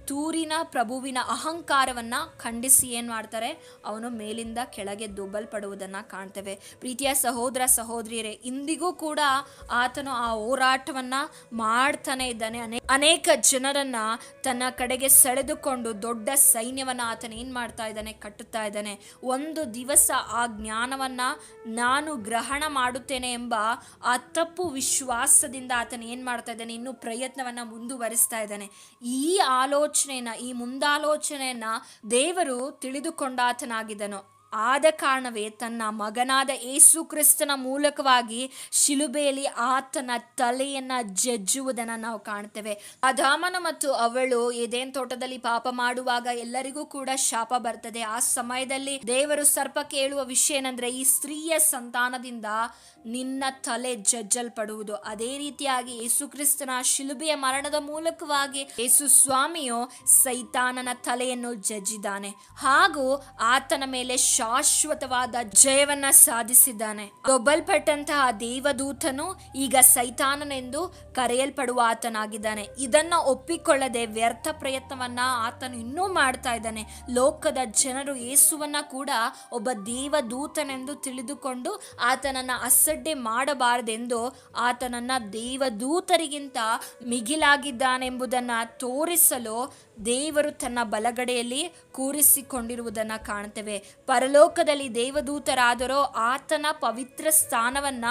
ತೂರಿನ ಪ್ರಭುವಿನ ಅಹಂಕಾರವನ್ನು ಖಂಡಿಸಿ ಏನು ಮಾಡ್ತಾರೆ? ಅವನು ಮೇಲಿಂದ ಕೆಳಗೆ ದುಬ್ಬಲ್ಪಡುವುದನ್ನು ಕಾಣ್ತೇವೆ. ಪ್ರೀತಿಯ ಸಹೋದರ ಸಹೋದರಿಯರೇ, ಇಂದಿಗೂ ಕೂಡ ಆತನು ಆ ಹೋರಾಟವನ್ನು ಮಾಡ್ತಾನೆ ಇದ್ದಾನೆ. ಅನೇಕ ಅನೇಕ ಜನರನ್ನ ತನ್ನ ಕಡೆಗೆ ಸೆಳೆದುಕೊಂಡು ದೊಡ್ಡ ಸೈನ್ಯವನ್ನು ಆತನ ಏನು ಮಾಡ್ತಾ ಇದ್ದಾನೆ? ಕಟ್ಟುತ್ತಾ ಇದ್ದಾನೆ. ಒಂದು ದಿವಸ ಆ ಜ್ಞಾನವನ್ನ ನಾನು ಗ್ರಹಣ ಮಾಡುತ್ತೇನೆ ಎಂಬ ಆ ತಪ್ಪು ವಿಶ್ವಾಸದಿಂದ ಆತನ ಏನು ಮಾಡ್ತಾ ಇದ್ದಾನೆ? ಇನ್ನು ಪ್ರಯತ್ನವನ್ನು ಮುಂದುವರಿಸ್ತಾ ಇದ್ದಾನೆ. ಈ ಆಲೋಚನೆಯನ್ನ ಈ ಮುಂದಾಲೋಚನೆಯನ್ನ ದೇವರು ತಿಳಿದುಕೊಂಡಾತನಾಗಿದ್ದನು ಆದ ಕಾರಣವೇ ತನ್ನ ಮಗನಾದ ಏಸು ಕ್ರಿಸ್ತನ ಮೂಲಕವಾಗಿ ಶಿಲುಬೆಯಲ್ಲಿ ಆತನ ತಲೆಯನ್ನ ಜಜ್ಜುವುದನ್ನು ನಾವು ಕಾಣ್ತೇವೆ. ಅಧಾಮನ ಮತ್ತು ಅವಳು ಏದೇನ್ ತೋಟದಲ್ಲಿ ಪಾಪ ಮಾಡುವಾಗ ಎಲ್ಲರಿಗೂ ಕೂಡ ಶಾಪ ಬರ್ತದೆ. ಆ ಸಮಯದಲ್ಲಿ ದೇವರು ಸರ್ಪಕ್ಕೆ ಹೇಳುವ ವಿಷಯ ಏನಂದ್ರೆ ಈ ಸ್ತ್ರೀಯ ಸಂತಾನದಿಂದ ನಿನ್ನ ತಲೆ ಜಜ್ಜಲ್ಪಡುವುದು. ಅದೇ ರೀತಿಯಾಗಿ ಯೇಸು ಕ್ರಿಸ್ತನ ಶಿಲುಬೆಯ ಮರಣದ ಮೂಲಕವಾಗಿ ಯೇಸು ಸ್ವಾಮಿಯು ಸೈತಾನನ ತಲೆಯನ್ನು ಜಜ್ಜಿದ್ದಾನೆ. ಹಾಗೂ ಆತನ ಮೇಲೆ ಶಾಶ್ವತವಾದ ಜಯವನ್ನ ಸಾಧಿಸಿದ್ದಾನೆ. ದೊಬ್ಬಲ್ಪಟ್ಟಂತಹ ದೇವದೂತನು ಈಗ ಸೈತಾನನೆಂದು ಕರೆಯಲ್ಪಡುವ ಆತನಾಗಿದ್ದಾನೆ. ಇದನ್ನ ಒಪ್ಪಿಕೊಳ್ಳದೆ ವ್ಯರ್ಥ ಪ್ರಯತ್ನವನ್ನ ಆತನು ಇನ್ನೂ ಮಾಡ್ತಾ ಇದ್ದಾನೆ. ಲೋಕದ ಜನರು ಯೇಸುವನ್ನ ಕೂಡ ಒಬ್ಬ ದೇವದೂತನೆಂದು ತಿಳಿದುಕೊಂಡು ಆತನನ್ನ ಅಸಡ್ಡೆ ಮಾಡಬಾರದೆಂದು ಆತನನ್ನ ದೇವದೂತರಿಗಿಂತ ಮಿಗಿಲಾಗಿದ್ದಾನೆಂಬುದನ್ನು ತೋರಿಸಲು ದೇವರು ತನ್ನ ಬಲಗಡೆಯಲ್ಲಿ ಕೂರಿಸಿಕೊಂಡಿರುವುದನ್ನು ಕಾಣ್ತೇವೆ. ಪರಲೋಕದಲ್ಲಿ ದೇವದೂತರಾದರೋ ಆತನ ಪವಿತ್ರ ಸ್ಥಾನವನ್ನ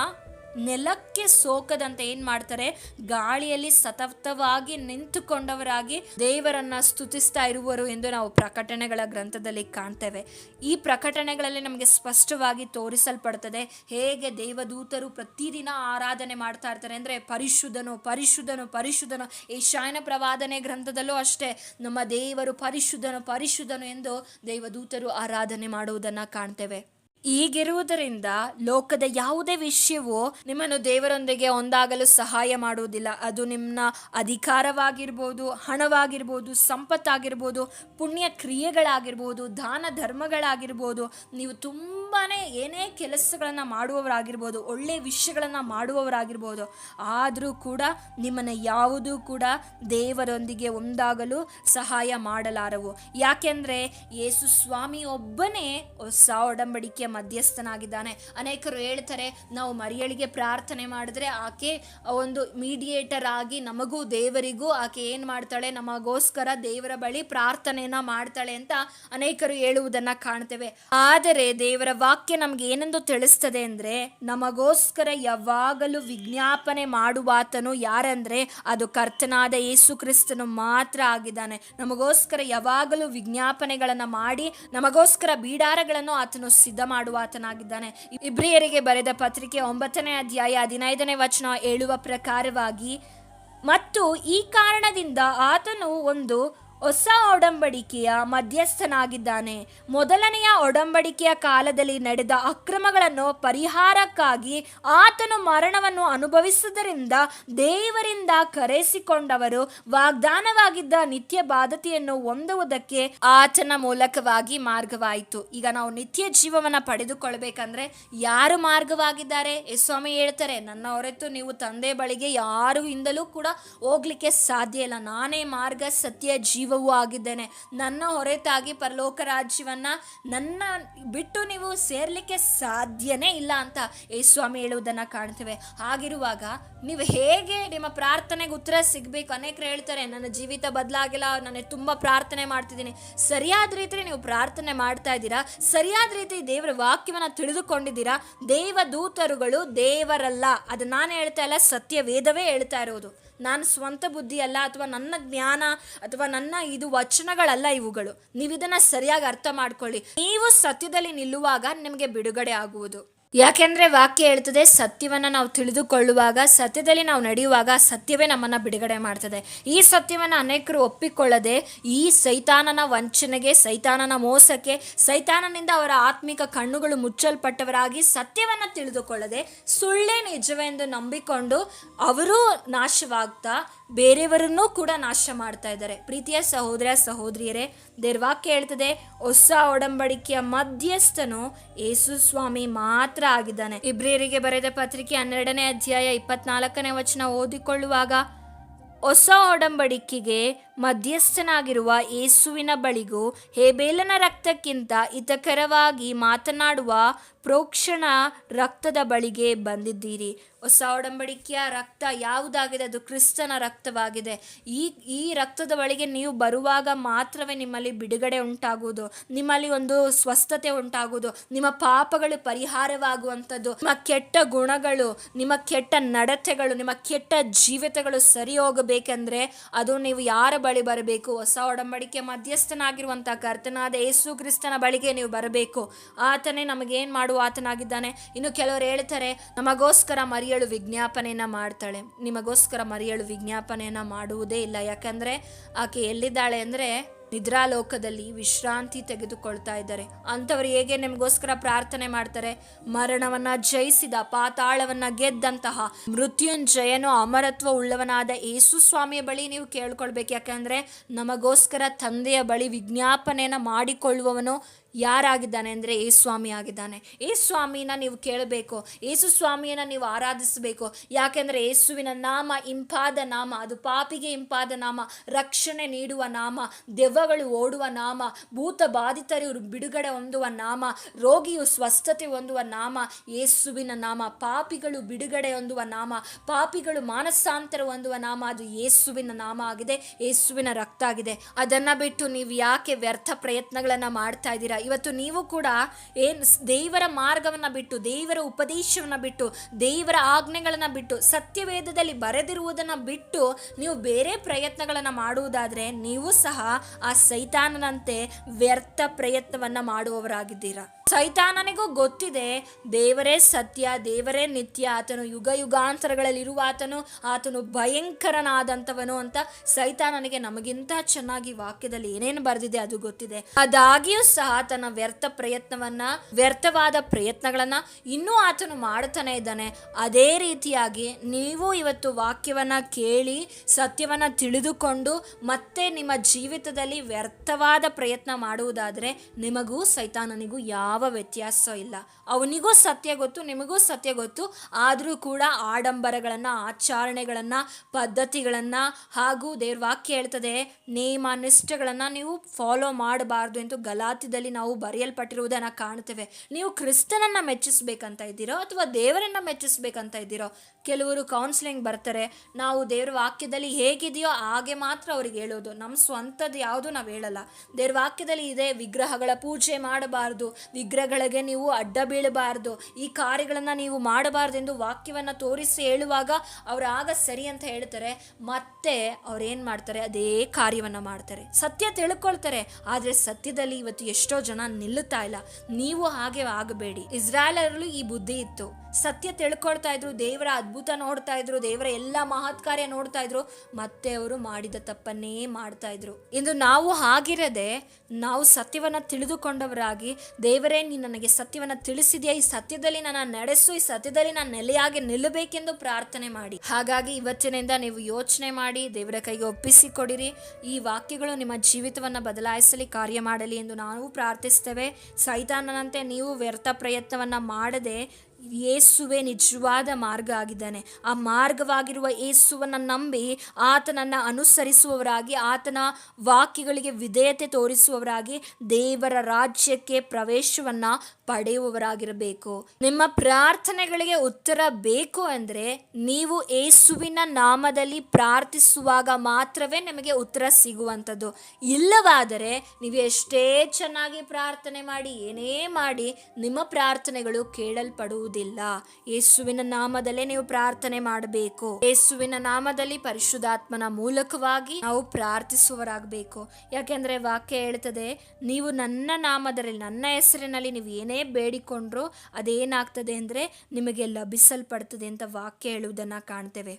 ನೆಲಕ್ಕೆ ಸೋಕದಂತೆ ಏನ್ ಮಾಡ್ತಾರೆ? ಗಾಳಿಯಲ್ಲಿ ಸತತವಾಗಿ ನಿಂತುಕೊಂಡವರಾಗಿ ದೇವರನ್ನ ಸ್ತುತಿಸ್ತಾ ಇರುವರು ಎಂದು ನಾವು ಪ್ರಕಟಣೆಗಳ ಗ್ರಂಥದಲ್ಲಿ ಕಾಣ್ತೇವೆ. ಈ ಪ್ರಕಟಣೆಗಳಲ್ಲಿ ನಮಗೆ ಸ್ಪಷ್ಟವಾಗಿ ತೋರಿಸಲ್ಪಡ್ತದೆ ಹೇಗೆ ದೇವದೂತರು ಪ್ರತಿದಿನ ಆರಾಧನೆ ಮಾಡ್ತಾ ಇರ್ತಾರೆ ಅಂದ್ರೆ ಪರಿಶುದ್ಧನು ಪರಿಶುದ್ಧನು ಪರಿಶುದ್ಧನು. ಈ ಶಾಯನ ಪ್ರವಾದನೆ ಗ್ರಂಥದಲ್ಲೂ ಅಷ್ಟೇ, ನಮ್ಮ ದೇವರು ಪರಿಶುದ್ಧನು ಪರಿಶುದ್ಧನು ಎಂದು ದೇವದೂತರು ಆರಾಧನೆ ಮಾಡುವುದನ್ನ ಕಾಣ್ತೇವೆ. ಈಗಿರುವುದರಿಂದ ಲೋಕದ ಯಾವುದೇ ವಿಷಯವು ನಿಮ್ಮನ್ನು ದೇವರೊಂದಿಗೆ ಒಂದಾಗಲು ಸಹಾಯ ಮಾಡುವುದಿಲ್ಲ. ಅದು ನಿಮ್ಮ ಅಧಿಕಾರವಾಗಿರ್ಬೋದು, ಹಣವಾಗಿರ್ಬೋದು, ಸಂಪತ್ತಾಗಿರ್ಬೋದು, ಪುಣ್ಯ ಕ್ರಿಯೆಗಳಾಗಿರ್ಬೋದು, ದಾನ ಧರ್ಮಗಳಾಗಿರ್ಬೋದು, ನೀವು ತುಂಬಾನೇ ಏನೇ ಕೆಲಸಗಳನ್ನು ಮಾಡುವವರಾಗಿರ್ಬೋದು, ಒಳ್ಳೆ ವಿಷಯಗಳನ್ನು ಮಾಡುವವರಾಗಿರ್ಬೋದು, ಆದರೂ ಕೂಡ ನಿಮ್ಮನ್ನು ಯಾವುದೂ ಕೂಡ ದೇವರೊಂದಿಗೆ ಒಂದಾಗಲು ಸಹಾಯ ಮಾಡಲಾರವು. ಯಾಕೆಂದರೆ, ಯೇಸು ಸ್ವಾಮಿ ಒಬ್ಬನೇ ಹೊಸ ಒಡಂಬಡಿಕೆಯ ಮಧ್ಯಸ್ಥನಾಗಿದ್ದಾನೆ. ಅನೇಕರು ಹೇಳ್ತಾರೆ, ನಾವು ಮರಿಯಳಿಗೆ ಪ್ರಾರ್ಥನೆ ಮಾಡಿದ್ರೆ ಆಕೆ ಒಂದು ಮೀಡಿಯೇಟರ್ ಆಗಿ ನಮಗೂ ದೇವರಿಗೂ ಆಕೆ ಏನು ಮಾಡ್ತಾಳೆ, ನಮಗೋಸ್ಕರ ದೇವರ ಬಳಿ ಪ್ರಾರ್ಥನೆಯನ್ನ ಮಾಡ್ತಾಳೆ ಅಂತ ಅನೇಕರು ಹೇಳುವುದನ್ನ ಕಾಣ್ತೇವೆ. ಆದರೆ ದೇವರ ವಾಕ್ಯ ನಮ್ಗೆ ಏನೆಂದು ತಿಳಿಸ್ತದೆ ಅಂದ್ರೆ, ನಮಗೋಸ್ಕರ ಯಾವಾಗಲೂ ವಿಜ್ಞಾಪನೆ ಮಾಡುವಾತನು ಯಾರಂದ್ರೆ, ಅದು ಕರ್ತನಾದ ಯೇಸು ಕ್ರಿಸ್ತನು ಮಾತ್ರ ಆಗಿದ್ದಾನೆ. ನಮಗೋಸ್ಕರ ಯಾವಾಗಲೂ ವಿಜ್ಞಾಪನೆಗಳನ್ನ ಮಾಡಿ, ನಮಗೋಸ್ಕರ ಬೀಡಾರಗಳನ್ನು ಆತನು ಸಿದ್ಧ ಮಾಡುವಾತನಾಗಿದ್ದಾನೆ. ಇಬ್ರಿಯರಿಗೆ ಬರೆದ ಪತ್ರಿಕೆ ಒಂಬತ್ತನೇ ಅಧ್ಯಾಯ ಹದಿನೈದನೇ ವಚನ ಹೇಳುವ ಪ್ರಕಾರವಾಗಿ, ಮತ್ತು ಈ ಕಾರಣದಿಂದ ಆತನು ಒಂದು ಹೊಸ ಒಡಂಬಡಿಕೆಯ ಮಧ್ಯಸ್ಥನಾಗಿದ್ದಾನೆ. ಮೊದಲನೆಯ ಒಡಂಬಡಿಕೆಯ ಕಾಲದಲ್ಲಿ ನಡೆದ ಅಕ್ರಮಗಳನ್ನು ಪರಿಹಾರಕ್ಕಾಗಿ ಆತನು ಮರಣವನ್ನು ಅನುಭವಿಸುವುದರಿಂದ ದೇವರಿಂದ ಕರೆಸಿಕೊಂಡವರು ವಾಗ್ದಾನವಾಗಿದ್ದ ನಿತ್ಯ ಬಾಧತೆಯನ್ನು ಹೊಂದುವುದಕ್ಕೆ ಆತನ ಮೂಲಕವಾಗಿ ಮಾರ್ಗವಾಯಿತು. ಈಗ ನಾವು ನಿತ್ಯ ಜೀವವನ್ನ ಪಡೆದುಕೊಳ್ಬೇಕಂದ್ರೆ ಯಾರು ಮಾರ್ಗವಾಗಿದ್ದಾರೆ? ಸ್ವಾಮಿ ಹೇಳ್ತಾರೆ, ನನ್ನ ಹೊರತು ನೀವು ತಂದೆ ಬಳಿಗೆ ಯಾರು ಇಂದಲೂ ಕೂಡ ಹೋಗ್ಲಿಕ್ಕೆ ಸಾಧ್ಯ ಇಲ್ಲ. ನಾನೇ ಮಾರ್ಗ, ಸತ್ಯ, ಜೀವ ಜೀವವೂ ಆಗಿದ್ದೇನೆ. ನನ್ನ ಹೊರತಾಗಿ ಪರಲೋಕ ರಾಜ್ಯವನ್ನ ನನ್ನ ಬಿಟ್ಟು ನೀವು ಸೇರ್ಲಿಕ್ಕೆ ಸಾಧ್ಯನೇ ಇಲ್ಲ ಅಂತ ಯೇಸ್ವಾಮಿ ಹೇಳುವುದನ್ನ ಕಾಣ್ತೇವೆ. ಹಾಗಿರುವಾಗ ನೀವು ಹೇಗೆ ನಿಮ್ಮ ಪ್ರಾರ್ಥನೆಗೆ ಉತ್ತರ ಸಿಗಬೇಕು? ಅನೇಕರು ಹೇಳ್ತಾರೆ, ನನ್ನ ಜೀವಿತ ಬದಲಾಗಿಲ್ಲ, ನಾನು ತುಂಬ ಪ್ರಾರ್ಥನೆ ಮಾಡ್ತಿದ್ದೀನಿ. ಸರಿಯಾದ ರೀತಿ ನೀವು ಪ್ರಾರ್ಥನೆ ಮಾಡ್ತಾ ಇದ್ದೀರಾ? ಸರಿಯಾದ ರೀತಿ ದೇವರ ವಾಕ್ಯವನ್ನ ತಿಳಿದುಕೊಂಡಿದ್ದೀರಾ? ದೇವ ದೂತರುಗಳು ದೇವರಲ್ಲ. ಅದು ನಾನು ಹೇಳ್ತಾ ಇಲ್ಲ ಸತ್ಯ ವೇದವೇ ಹೇಳ್ತಾ ಇರೋದು. ನಾನು ಸ್ವಂತ ಬುದ್ಧಿ ಅಲ್ಲ ಅಥವಾ ನನ್ನ ಜ್ಞಾನ, ಅಥವಾ ನನ್ನ ಇದು ವಚನಗಳಲ್ಲ ಇವುಗಳು. ನೀವು ಇದನ್ನ ಸರಿಯಾಗಿ ಅರ್ಥ ಮಾಡ್ಕೊಳ್ಳಿ. ನೀವು ಸತ್ಯದಲ್ಲಿ ನಿಲ್ಲುವಾಗ ನಿಮಗೆ ಬಿಡುಗಡೆ ಆಗುವುದು. ಯಾಕೆಂದ್ರೆ ವಾಕ್ಯ ಹೇಳ್ತದೆ, ಸತ್ಯವನ್ನ ನಾವು ತಿಳಿದುಕೊಳ್ಳುವಾಗ, ಸತ್ಯದಲ್ಲಿ ನಾವು ನಡೆಯುವಾಗ ಸತ್ಯವೇ ನಮ್ಮನ್ನ ಬಿಡುಗಡೆ ಮಾಡ್ತದೆ. ಈ ಸತ್ಯವನ್ನ ಅನೇಕರು ಒಪ್ಪಿಕೊಳ್ಳದೆ, ಈ ಸೈತಾನನ ವಂಚನೆಗೆ, ಸೈತಾನನ ಮೋಸಕ್ಕೆ, ಸೈತಾನನಿಂದ ಅವರ ಆತ್ಮಿಕ ಕಣ್ಣುಗಳು ಮುಚ್ಚಲ್ಪಟ್ಟವರಾಗಿ ಸತ್ಯವನ್ನ ತಿಳಿದುಕೊಳ್ಳದೆ ಸುಳ್ಳೇ ನಿಜವೆಂದು ನಂಬಿಕೊಂಡು ಅವರೂ ನಾಶವಾಗ್ತಾ ಬೇರೆಯವರನ್ನೂ ಕೂಡ ನಾಶ ಮಾಡ್ತಾ ಇದ್ದಾರೆ. ಪ್ರೀತಿಯ ಸಹೋದರ ಸಹೋದರಿಯರೇ ದೇರ್ವಾಕ್ಯ ಹೇಳ್ತದೆ, ಹೊಸ ಒಡಂಬಡಿಕೆಯ ಮಧ್ಯಸ್ಥನು ಯೇಸು ಸ್ವಾಮಿ ಮಾತ್ರ ಆಗಿದ್ದಾನೆ. ಇಬ್ರಿಯರಿಗೆ ಬರೆದ ಪತ್ರಿಕೆ ಹನ್ನೆರಡನೇ ಅಧ್ಯಾಯ ಇಪ್ಪತ್ನಾಲ್ಕನೇ ವಚನ ಓದಿಕೊಳ್ಳುವಾಗ, ಹೊಸ ಒಡಂಬಡಿಕೆಗೆ ಮಧ್ಯಸ್ಥನಾಗಿರುವ ಯೇಸುವಿನ ಬಳಿಗೂ ಹೇಬೇಲನ ರಕ್ತಕ್ಕಿಂತ ಹಿತಕರವಾಗಿ ಮಾತನಾಡುವ ಪ್ರೋಕ್ಷಣ ರಕ್ತದ ಬಳಿಗೆ ಬಂದಿದ್ದೀರಿ. ಹೊಸ ಒಡಂಬಡಿಕೆಯ ರಕ್ತ ಯಾವುದಾಗಿದೆ? ಅದು ಕ್ರಿಸ್ತನ ರಕ್ತವಾಗಿದೆ. ಈ ಈ ರಕ್ತದ ಬಳಿಗೆ ನೀವು ಬರುವಾಗ ಮಾತ್ರವೇ ನಿಮ್ಮಲ್ಲಿ ಬಿಡುಗಡೆ ಉಂಟಾಗುವುದು. ನಿಮ್ಮಲ್ಲಿ ಒಂದು ಸ್ವಸ್ಥತೆ ಉಂಟಾಗುವುದು. ನಿಮ್ಮ ಪಾಪಗಳು ಪರಿಹಾರವಾಗುವಂಥದ್ದು. ನಿಮ್ಮ ಕೆಟ್ಟ ಗುಣಗಳು, ನಿಮ್ಮ ಕೆಟ್ಟ ನಡತೆಗಳು, ನಿಮ್ಮ ಕೆಟ್ಟ ಜೀವಿತಗಳು ಸರಿ ಹೋಗಬೇಕೆಂದ್ರೆ ಅದು ನೀವು ಯಾರ ಬಳಿ ಬರಬೇಕು. ಹೊಸ ಒಡಂಬಡಿಕೆ ಮಧ್ಯಸ್ಥನಾಗಿರುವಂಥ ಕರ್ತನಾದ ಯೇಸು ಕ್ರಿಸ್ತನ ಬಳಿಗೆ ನೀವು ಬರಬೇಕು. ಆತನೇ ನಮಗೇನು ಮಾಡುವ? ಆತನಾಗಿದ್ದಾನೆ. ಇನ್ನು ಕೆಲವರು ಹೇಳ್ತಾರೆ, ನಮಗೋಸ್ಕರ ಮರಿಯಳು ವಿಜ್ಞಾಪನೆಯನ್ನ ಮಾಡ್ತಾಳೆ. ನಿಮಗೋಸ್ಕರ ಮರಿಯಳು ವಿಜ್ಞಾಪನೆಯನ್ನ ಮಾಡುವುದೇ ಇಲ್ಲ. ಯಾಕಂದ್ರೆ, ಆಕೆ ಎಲ್ಲಿದ್ದಾಳೆ ಅಂದ್ರೆ ನಿದ್ರಾಲೋಕದಲ್ಲಿ ವಿಶ್ರಾಂತಿ ತೆಗೆದುಕೊಳ್ತಾ ಇದ್ದಾರೆ. ಅಂಥವ್ರು ಹೇಗೆ ನಿಮಗೋಸ್ಕರ ಪ್ರಾರ್ಥನೆ ಮಾಡ್ತಾರೆ? ಮರಣವನ್ನ ಜಯಿಸಿದ, ಪಾತಾಳವನ್ನ ಗೆದ್ದಂತಹ ಮೃತ್ಯುಂಜಯನು ಅಮರತ್ವ ಉಳ್ಳವನಾದ ಯೇಸು ಸ್ವಾಮಿಯ ಬಳಿ ನೀವು ಕೇಳ್ಕೊಳ್ಬೇಕು. ಯಾಕಂದ್ರೆ, ನಮಗೋಸ್ಕರ ತಂದೆಯ ಬಳಿ ವಿಜ್ಞಾಪನೆಯನ್ನು ಮಾಡಿಕೊಳ್ಳುವವನು ಯಾರಾಗಿದ್ದಾನೆ ಅಂದರೆ ಸ್ವಾಮಿ ಆಗಿದ್ದಾನೆ. ಸ್ವಾಮಿನ ನೀವು ಕೇಳಬೇಕು. ಏಸು ಸ್ವಾಮಿಯನ್ನು ನೀವು ಆರಾಧಿಸಬೇಕು. ಯಾಕೆಂದರೆ ಯೇಸುವಿನ ನಾಮ ಇಂಪಾದ ನಾಮ, ಅದು ಪಾಪಿಗೆ ಇಂಪಾದ ನಾಮ, ರಕ್ಷಣೆ ನೀಡುವ ನಾಮ, ದೆವ್ವಗಳು ಓಡುವ ನಾಮ, ಭೂತ ಬಾಧಿತರು ಬಿಡುಗಡೆ ಹೊಂದುವ ನಾಮ, ರೋಗಿಯು ಸ್ವಸ್ಥತೆ ಹೊಂದುವ ನಾಮ, ಯೇಸುವಿನ ನಾಮ, ಪಾಪಿಗಳು ಬಿಡುಗಡೆ ಹೊಂದುವ ನಾಮ, ಪಾಪಿಗಳು ಮಾನಸಾಂತರ ಹೊಂದುವ ನಾಮ, ಅದು ಯೇಸುವಿನ ನಾಮ ಆಗಿದೆ, ಯೇಸುವಿನ ರಕ್ತ ಆಗಿದೆ. ಅದನ್ನು ಬಿಟ್ಟು ನೀವು ಯಾಕೆ ವ್ಯರ್ಥ ಪ್ರಯತ್ನಗಳನ್ನು ಮಾಡ್ತಾ ಇದ್ದೀರಾ? ಇವತ್ತು ನೀವು ಕೂಡ ಏನ್ ದೇವರ ಮಾರ್ಗವನ್ನ ಬಿಟ್ಟು, ದೇವರ ಉಪದೇಶವನ್ನ ಬಿಟ್ಟು, ದೇವರ ಆಜ್ಞೆಗಳನ್ನ ಬಿಟ್ಟು, ಸತ್ಯವೇದದಲ್ಲಿ ಬರೆದಿರುವುದನ್ನ ಬಿಟ್ಟು ನೀವು ಬೇರೆ ಪ್ರಯತ್ನಗಳನ್ನ ಮಾಡುವುದಾದ್ರೆ ನೀವು ಸಹ ಆ ಸೈತಾನನಂತೆ ವ್ಯರ್ಥ ಪ್ರಯತ್ನವನ್ನ ಮಾಡುವವರಾಗಿದ್ದೀರಾ? ಸೈತಾನನಿಗೂ ಗೊತ್ತಿದೆ, ದೇವರೇ ಸತ್ಯ, ದೇವರೇ ನಿತ್ಯ, ಆತನು ಯುಗ ಯುಗಾಂತರಗಳಲ್ಲಿರುವ ಆತನು ಆತನು ಭಯಂಕರನಾದಂಥವನು ಅಂತ ಸೈತಾನನಿಗೆ ನಮಗಿಂತ ಚೆನ್ನಾಗಿ ವಾಕ್ಯದಲ್ಲಿ ಏನೇನು ಬರೆದಿದೆ ಅದು ಗೊತ್ತಿದೆ. ಅದಾಗಿಯೂ ಸಹ ತನ್ನ ವ್ಯರ್ಥ ಪ್ರಯತ್ನವನ್ನ, ವ್ಯರ್ಥವಾದ ಪ್ರಯತ್ನಗಳನ್ನ ಇನ್ನೂ ಆತನು ಮಾಡ್ತಾನೆ ಇದ್ದಾನೆ. ಅದೇ ರೀತಿಯಾಗಿ ನೀವು ಇವತ್ತು ವಾಕ್ಯವನ್ನ ಕೇಳಿ, ಸತ್ಯವನ್ನ ತಿಳಿದುಕೊಂಡು ಮತ್ತೆ ನಿಮ್ಮ ಜೀವಿತದಲ್ಲಿ ವ್ಯರ್ಥವಾದ ಪ್ರಯತ್ನ ಮಾಡುವುದಾದರೆ ನಿಮಗೂ ಸೈತಾನನಿಗೂ ಯಾವ ವ್ಯತ್ಯಾಸ ಇಲ್ಲ. ಅವನಿಗೂ ಸತ್ಯ ಗೊತ್ತು, ನಿಮಗೂ ಸತ್ಯ ಗೊತ್ತು. ಆದರೂ ಕೂಡ ಆಡಂಬರಗಳನ್ನು, ಆಚರಣೆಗಳನ್ನು, ಪದ್ಧತಿಗಳನ್ನು ಹಾಗೂ ದೇವ್ರ ವಾಕ್ಯ ಹೇಳ್ತದೆ ನೇಮ ನಿಷ್ಠೆಗಳನ್ನು ನೀವು ಫಾಲೋ ಮಾಡಬಾರ್ದು ಎಂದು ಗಲಾತಿದಲ್ಲಿ ನಾವು ಬರೆಯಲ್ಪಟ್ಟಿರುವುದನ್ನು ಕಾಣ್ತೇವೆ ನೀವು ಕ್ರಿಸ್ತನನ್ನು ಮೆಚ್ಚಿಸ್ಬೇಕಂತ ಇದ್ದೀರೋ ಅಥವಾ ದೇವರನ್ನು ಮೆಚ್ಚಿಸ್ಬೇಕಂತ ಇದ್ದೀರೋ? ಕೆಲವರು ಕೌನ್ಸಿಲಿಂಗ್ ಬರ್ತಾರೆ. ನಾವು ದೇವ್ರ ವಾಕ್ಯದಲ್ಲಿ ಹೇಗಿದೆಯೋ ಹಾಗೆ ಮಾತ್ರ ಅವ್ರಿಗೆ ಹೇಳೋದು. ನಮ್ಮ ಸ್ವಂತದ್ದು ಯಾವುದು ನಾವು ಹೇಳಲ್ಲ. ದೇವ್ರ ವಾಕ್ಯದಲ್ಲಿ ಇದೆ, ವಿಗ್ರಹಗಳ ಪೂಜೆ ಮಾಡಬಾರ್ದು, ವಿಗ್ರಹಗಳಿಗೆ ನೀವು ಅಡ್ಡ ಬೀಳಬಾರ್ದು, ಈ ಕಾರ್ಯಗಳನ್ನು ನೀವು ಮಾಡಬಾರ್ದು ಎಂದು ವಾಕ್ಯವನ್ನು ತೋರಿಸಿ ಹೇಳುವಾಗ ಅವ್ರು ಆಗ ಸರಿ ಅಂತ ಹೇಳ್ತಾರೆ. ಮತ್ತೆ ಅವ್ರು ಏನು ಮಾಡ್ತಾರೆ? ಅದೇ ಕಾರ್ಯವನ್ನು ಮಾಡ್ತಾರೆ. ಸತ್ಯ ತಿಳ್ಕೊಳ್ತಾರೆ. ಆದರೆ ಸತ್ಯದಲ್ಲಿ ಇವತ್ತು ಎಷ್ಟೋ ಜನ ನಿಲ್ಲುತ್ತಾ ಇಲ್ಲ. ನೀವು ಹಾಗೆ ಆಗಬೇಡಿ. ಇಸ್ರಾಯೇಲರಲ್ಲೂ ಈ ಬುದ್ಧಿ ಇತ್ತು. ಸತ್ಯ ತಿಳ್ಕೊಳ್ತಾ ಇದ್ರು, ದೇವರ ಅದ್ಭುತ ನೋಡ್ತಾ ಇದ್ರು, ದೇವರ ಎಲ್ಲ ಮಹತ್ ಕಾರ್ಯ ನೋಡ್ತಾ ಇದ್ರು, ಮತ್ತೆ ಅವರು ಮಾಡಿದ ತಪ್ಪನ್ನೇ ಮಾಡ್ತಾ ಇದ್ರು. ಇಂದು ನಾವು ಹಾಗಿರದೆ, ನಾವು ಸತ್ಯವನ್ನ ತಿಳಿದುಕೊಂಡವರಾಗಿ, ದೇವರೇ ನೀನು ನನಗೆ ಸತ್ಯವನ್ನ ತಿಳಿಸಿದ್ಯಾ? ಈ ಸತ್ಯದಲ್ಲಿ ನನ್ನ ನಡೆಸು, ಈ ಸತ್ಯದಲ್ಲಿ ನಾನು ನೆಲೆಯಾಗಿ ನಿಲ್ಲಬೇಕೆಂದು ಪ್ರಾರ್ಥನೆ ಮಾಡಿ. ಹಾಗಾಗಿ ಇವತ್ತಿನಿಂದ ನೀವು ಯೋಚನೆ ಮಾಡಿ, ದೇವರ ಕೈಗೆ ಒಪ್ಪಿಸಿಕೊಡಿರಿ. ಈ ವಾಕ್ಯಗಳು ನಿಮ್ಮ ಜೀವಿತವನ್ನ ಬದಲಾಯಿಸಲಿ, ಕಾರ್ಯ ಮಾಡಲಿ ಎಂದು ನಾವು ಪ್ರಾರ್ಥಿಸ್ತೇವೆ ಸೈತಾನನಂತೆ ನೀವು ವ್ಯರ್ಥ ಪ್ರಯತ್ನವನ್ನು ಮಾಡದೆ ಯೇಸುವೆ ನಿಜವಾದ ಮಾರ್ಗ ಆಗಿದ್ದಾನೆ. ಆ ಮಾರ್ಗವಾಗಿರುವ ಯೇಸುವನ್ನು ನಂಬಿ ಆತನನ್ನು ಅನುಸರಿಸುವವರಾಗಿ, ಆತನ ವಾಕ್ಯಗಳಿಗೆ ವಿಧೇಯತೆ ತೋರಿಸುವವರಾಗಿ, ದೇವರ ರಾಜ್ಯಕ್ಕೆ ಪ್ರವೇಶವನ್ನು ಪಡೆಯುವವರಾಗಿರಬೇಕು. ನಿಮ್ಮ ಪ್ರಾರ್ಥನೆಗಳಿಗೆ ಉತ್ತರ ಬೇಕು ಅಂದರೆ ನೀವು ಏಸುವಿನ ನಾಮದಲ್ಲಿ ಪ್ರಾರ್ಥಿಸುವಾಗ ಮಾತ್ರವೇ ನಿಮಗೆ ಉತ್ತರ ಸಿಗುವಂಥದ್ದು. ಇಲ್ಲವಾದರೆ ನೀವು ಎಷ್ಟೇ ಚೆನ್ನಾಗಿ ಪ್ರಾರ್ಥನೆ ಮಾಡಿ, ಏನೇ ಮಾಡಿ ನಿಮ್ಮ ಪ್ರಾರ್ಥನೆಗಳು ಕೇಳಲ್ಪಡುವುದಿಲ್ಲ ಯೇಸುವಿನ ನಾಮದಲ್ಲೇ ನೀವು ಪ್ರಾರ್ಥನೆ ಮಾಡಬೇಕು. ಯೇಸುವಿನ ನಾಮದಲ್ಲಿ ಪರಿಶುದ್ಧಾತ್ಮನ ಮೂಲಕವಾಗಿ ನಾವು ಪ್ರಾರ್ಥಿಸುವರಾಗಬೇಕು ಯಾಕೆಂದ್ರೆ ವಾಕ್ಯ ಹೇಳ್ತದೆ, ನೀವು ನನ್ನ ನಾಮದಲ್ಲಿ, ನನ್ನ ಹೆಸರಿನಲ್ಲಿ ನೀವು ಏನೇ ಬೇಡಿಕೊಂಡ್ರು ಅದೇನಾಗ್ತದೆ ಅಂದ್ರೆ ನಿಮಗೆ ಲಭಿಸಲ್ಪಡ್ತದೆ ಅಂತ ವಾಕ್ಯ ಹೇಳುವುದನ್ನ ಕಾಣ್ತೇವೆ.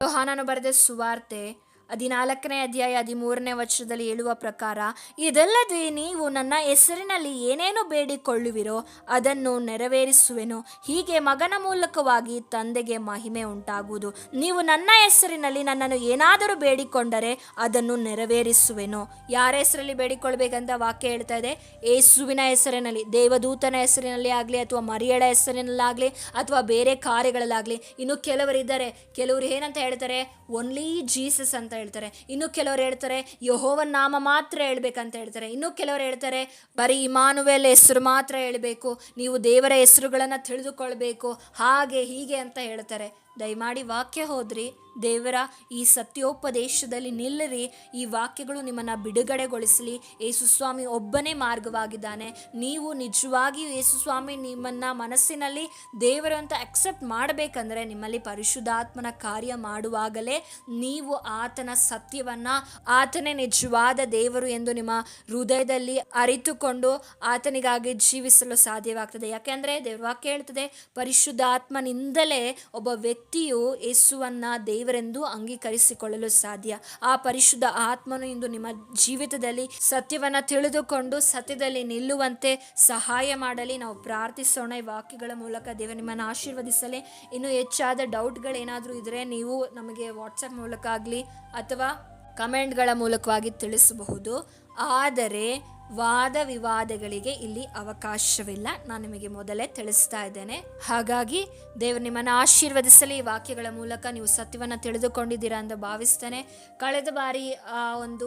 ಯೋಹಾನನು ಬರೆದ ಸುವಾರ್ತೆ ಹದಿನಾಲ್ಕನೇ ಅಧ್ಯಾಯ ಹದಿಮೂರನೇ ವರ್ಷದಲ್ಲಿ ಹೇಳುವ ಪ್ರಕಾರ, ಇದಲ್ಲದೆ ನೀವು ನನ್ನ ಹೆಸರಿನಲ್ಲಿ ಏನೇನು ಬೇಡಿಕೊಳ್ಳುವಿರೋ ಅದನ್ನು ನೆರವೇರಿಸುವೆನು. ಹೀಗೆ ಮಗನ ಮೂಲಕವಾಗಿ ತಂದೆಗೆ ಮಹಿಮೆ ಉಂಟಾಗುವುದು. ನೀವು ನನ್ನ ಹೆಸರಿನಲ್ಲಿ ನನ್ನನ್ನು ಏನಾದರೂ ಬೇಡಿಕೊಂಡರೆ ಅದನ್ನು ನೆರವೇರಿಸುವೆನು. ಯಾರ ಹೆಸರಲ್ಲಿ ಬೇಡಿಕೊಳ್ಬೇಕಂತ ವಾಕ್ಯ ಹೇಳ್ತಾ ಇದೆ? ಏಸುವಿನ ಹೆಸರಿನಲ್ಲಿ, ದೇವದೂತನ ಹೆಸರಿನಲ್ಲಿ ಆಗಲಿ ಅಥವಾ ಮರಿಯಳ ಹೆಸರಿನಲ್ಲಾಗಲಿ ಅಥವಾ ಬೇರೆ ಕಾರ್ಯಗಳಲ್ಲಾಗಲಿ, ಇನ್ನು ಕೆಲವರಿದ್ದಾರೆ. ಕೆಲವರು ಏನಂತ ಹೇಳ್ತಾರೆ? ಓನ್ಲಿ ಜೀಸಸ್ ಅಂತ ಹೇಳ್ತಾರೆ. ಇನ್ನು ಕೆಲವರು ಹೇಳ್ತಾರೆ, ಯಹೋವನ್ ನಾಮ ಮಾತ್ರ ಹೇಳ್ಬೇಕಂತ ಹೇಳ್ತಾರೆ. ಇನ್ನು ಕೆಲವರು ಹೇಳ್ತಾರೆ, ಬರೀ ಇಮಾನುವೆಲ್ ಹೆಸರು ಮಾತ್ರ ಹೇಳಬೇಕು, ನೀವು ದೇವರ ಹೆಸರುಗಳನ್ನು ತಿಳಿದುಕೊಳ್ಬೇಕು, ಹಾಗೆ ಹೀಗೆ ಅಂತ ಹೇಳ್ತಾರೆ. ದಯಮಾಡಿ ವಾಕ್ಯ ಹೋದ್ರಿ. ದೇವರ ಈ ಸತ್ಯೋಪದೇಶದಲ್ಲಿ ನಿಲ್ಲರಿ, ಈ ವಾಕ್ಯಗಳು ನಿಮ್ಮನ್ನು ಬಿಡುಗಡೆಗೊಳಿಸಲಿ. ಯೇಸುಸ್ವಾಮಿ ಒಬ್ಬನೇ ಮಾರ್ಗವಾಗಿದ್ದಾನೆ. ನೀವು ನಿಜವಾಗಿಯೂ ಯೇಸುಸ್ವಾಮಿ ನಿಮ್ಮನ್ನು ಮನಸ್ಸಿನಲ್ಲಿ ದೇವರು ಅಂತ ಅಕ್ಸೆಪ್ಟ್ ಮಾಡಬೇಕಂದ್ರೆ ನಿಮ್ಮಲ್ಲಿ ಪರಿಶುದ್ಧಾತ್ಮನ ಕಾರ್ಯ ಮಾಡುವಾಗಲೇ ನೀವು ಆತನ ಸತ್ಯವನ್ನು, ಆತನೇ ನಿಜವಾದ ದೇವರು ಎಂದು ನಿಮ್ಮ ಹೃದಯದಲ್ಲಿ ಅರಿತುಕೊಂಡು ಆತನಿಗಾಗಿ ಜೀವಿಸಲು ಸಾಧ್ಯವಾಗ್ತದೆ. ಯಾಕೆಂದರೆ ದೇವ್ರ ಹೇಳ್ತದೆ, ಪರಿಶುದ್ಧಾತ್ಮನಿಂದಲೇ ಒಬ್ಬ ವ್ಯಕ್ತಿಯು ಯೇಸುವನ್ನ ದೇವರೆಂದು ಅಂಗೀಕರಿಸಿಕೊಳ್ಳಲು ಸಾಧ್ಯ. ಆ ಪರಿಶುದ್ಧ ಆತ್ಮನು ಇಂದು ನಿಮ್ಮ ಜೀವಿತದಲ್ಲಿ ಸತ್ಯವನ್ನ ತಿಳಿದುಕೊಂಡು ಸತ್ಯದಲ್ಲಿ ನಿಲ್ಲುವಂತೆ ಸಹಾಯ ಮಾಡಲಿ. ನಾವು ಪ್ರಾರ್ಥಿಸೋಣ. ಈ ವಾಕ್ಯಗಳ ಮೂಲಕ ದೇವ ನಿಮ್ಮನ್ನು ಆಶೀರ್ವದಿಸಲಿ. ಇನ್ನು ಹೆಚ್ಚಾದ ಡೌಟ್ಗಳೇನಾದರೂ ಇದ್ದರೆ ನೀವು ನಮಗೆ ವಾಟ್ಸಪ್ ಮೂಲಕ ಆಗಲಿ ಅಥವಾ ಕಮೆಂಟ್ಗಳ ಮೂಲಕವಾಗಿ ತಿಳಿಸಬಹುದು. ಆದರೆ ವಾದ ವಿವಾದಗಳಿಗೆ ಇಲ್ಲಿ ಅವಕಾಶವಿಲ್ಲ. ನಾನು ನಿಮಗೆ ಮೊದಲೇ ತಿಳಿಸ್ತಾ ಇದ್ದೇನೆ. ಹಾಗಾಗಿ ದೇವರು ನಿಮ್ಮನ್ನು ಆಶೀರ್ವದಿಸಲಿ. ಈ ವಾಕ್ಯಗಳ ಮೂಲಕ ನೀವು ಸತ್ಯವನ್ನು ತಿಳಿದುಕೊಂಡಿದ್ದೀರಾ ಅಂತ ಭಾವಿಸ್ತೇನೆ. ಕಳೆದ ಬಾರಿ ಆ ಒಂದು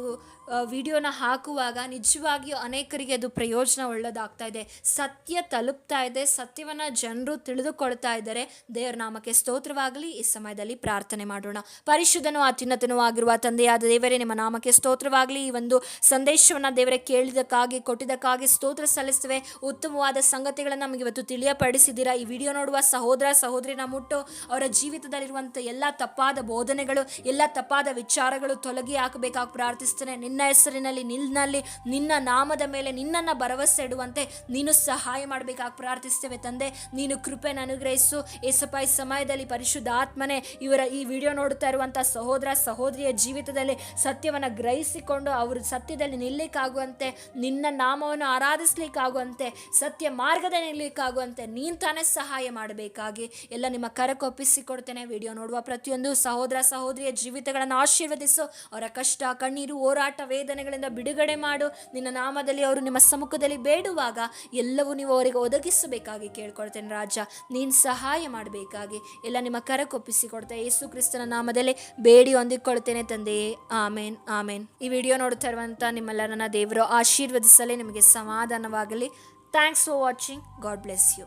ವಿಡಿಯೋನ ಹಾಕುವಾಗ ನಿಜವಾಗಿಯೂ ಅನೇಕರಿಗೆ ಅದು ಪ್ರಯೋಜನ ಒಳ್ಳೆಯದಾಗ್ತಾ ಇದೆ. ಸತ್ಯ ತಲುಪ್ತಾ ಇದೆ. ಸತ್ಯವನ್ನು ಜನರು ತಿಳಿದುಕೊಳ್ತಾ ಇದ್ದಾರೆ. ದೇವರ ನಾಮಕ್ಕೆ ಸ್ತೋತ್ರವಾಗಲಿ. ಈ ಸಮಯದಲ್ಲಿ ಪ್ರಾರ್ಥನೆ ಮಾಡೋಣ. ಪರಿಶುದ್ಧನೂ ಅತ್ಯುನ್ನತನೂ ಆಗಿರುವ ತಂದೆಯಾದ ದೇವರೇ, ನಿಮ್ಮ ನಾಮಕ್ಕೆ ಸ್ತೋತ್ರವಾಗಲಿ. ಈ ಒಂದು ಸಂದೇಶವನ್ನು ದೇವರೇ ಕೇಳಿದಕ್ಕಾಗಿ ಕೊಟ್ಟಿದ್ದಕ್ಕಾಗಿ ಸ್ತೋತ್ರ ಸಲ್ಲಿಸ್ತೇವೆ ಉತ್ತಮವಾದ ಸಂಗತಿಗಳನ್ನು ನಮಗೆ ಇವತ್ತು ತಿಳಿಯಪಡಿಸಿದ್ದೀರಾ? ಈ ವಿಡಿಯೋ ನೋಡುವ ಸಹೋದರ, ಸಹೋದರಿನ ಮುಟ್ಟು, ಅವರ ಜೀವಿತದಲ್ಲಿರುವಂಥ ಎಲ್ಲ ತಪ್ಪಾದ ಬೋಧನೆಗಳು, ಎಲ್ಲ ತಪ್ಪಾದ ವಿಚಾರಗಳು ತೊಲಗಿ ಹಾಕಬೇಕಾಗಿ ಪ್ರಾರ್ಥಿಸ್ತೇನೆ ನಿನ್ನ ಹೆಸರಿನಲ್ಲಿ, ನಿನ್ನಲ್ಲಿ, ನಿನ್ನ ನಾಮದ ಮೇಲೆ ನಿನ್ನನ್ನು ಭರವಸೆ ಇಡುವಂತೆ ನೀನು ಸಹಾಯ ಮಾಡಬೇಕಾಗಿ ಪ್ರಾರ್ಥಿಸ್ತೇವೆ ತಂದೆ. ನೀನು ಕೃಪೆನ ಅನುಗ್ರಹಿಸು. ಏಸಪ್ಪ, ಈ ಸಮಯದಲ್ಲಿ ಪರಿಶುದ್ಧ ಆತ್ಮನೇ ಇವರ ಈ ವಿಡಿಯೋ ನೋಡುತ್ತಾ ಇರುವಂಥ ಸಹೋದರ, ಸಹೋದರಿಯ ಜೀವಿತದಲ್ಲಿ ಸತ್ಯವನ್ನು ಗ್ರಹಿಸಿಕೊಂಡು ಅವರು ಸತ್ಯದಲ್ಲಿ ನಿಲ್ಲಕ್ಕಾಗುವಂತೆ ನಿನ್ನ ನಾಮವನ್ನು ಆರಾಧಿಸ್ಲಿಕ್ಕಾಗುವಂತೆ, ಸತ್ಯ ಮಾರ್ಗದ ನಿಲ್ಲಿಕ್ಕಾಗುವಂತೆ ನೀನು ತಾನೇ ಸಹಾಯ ಮಾಡಬೇಕಾಗಿ. ಎಲ್ಲ ನಿಮ್ಮ ಕರಕೊಪ್ಪಿಸಿಕೊಡ್ತೇನೆ ವಿಡಿಯೋ ನೋಡುವ ಪ್ರತಿಯೊಂದು ಸಹೋದರ ಸಹೋದರಿಯ ಜೀವಿತಗಳನ್ನು ಆಶೀರ್ವದಿಸು. ಅವರ ಕಷ್ಟ, ಕಣ್ಣೀರು, ಹೋರಾಟ, ವೇದನೆಗಳಿಂದ ಬಿಡುಗಡೆ ಮಾಡು. ನಿನ್ನ ನಾಮದಲ್ಲಿ ಅವರು ನಿಮ್ಮ ಸಮ್ಮುಖದಲ್ಲಿ ಬೇಡುವಾಗ ಎಲ್ಲವೂ ನೀವು ಅವರಿಗೆ ಒದಗಿಸಬೇಕಾಗಿ ಕೇಳ್ಕೊಳ್ತೇನೆ ರಾಜ. ನೀನು ಸಹಾಯ ಮಾಡಬೇಕಾಗಿ. ಎಲ್ಲ ನಿಮ್ಮ ಕರಕೊಪ್ಪಿಸಿಕೊಡ್ತೇನೆ ಯೇಸು ಕ್ರಿಸ್ತನ ನಾಮದಲ್ಲಿ ಬೇಡಿ ಹೊಂದಿಕೊಳ್ತೇನೆ ತಂದೆಯೇ. ಆಮೇನ್ ಆಮೇನ್. ಈ ವಿಡಿಯೋ ನೋಡ್ತಾ ಇರುವಂಥ ನಿಮ್ಮೆಲ್ಲರನ್ನ ದೇವರು ಆಶೀರ್ವದಿಸಲೇ. ನಿಮಗೆ ಸಮಾಧಾನವಾಗಲಿ. Thanks for watching God bless you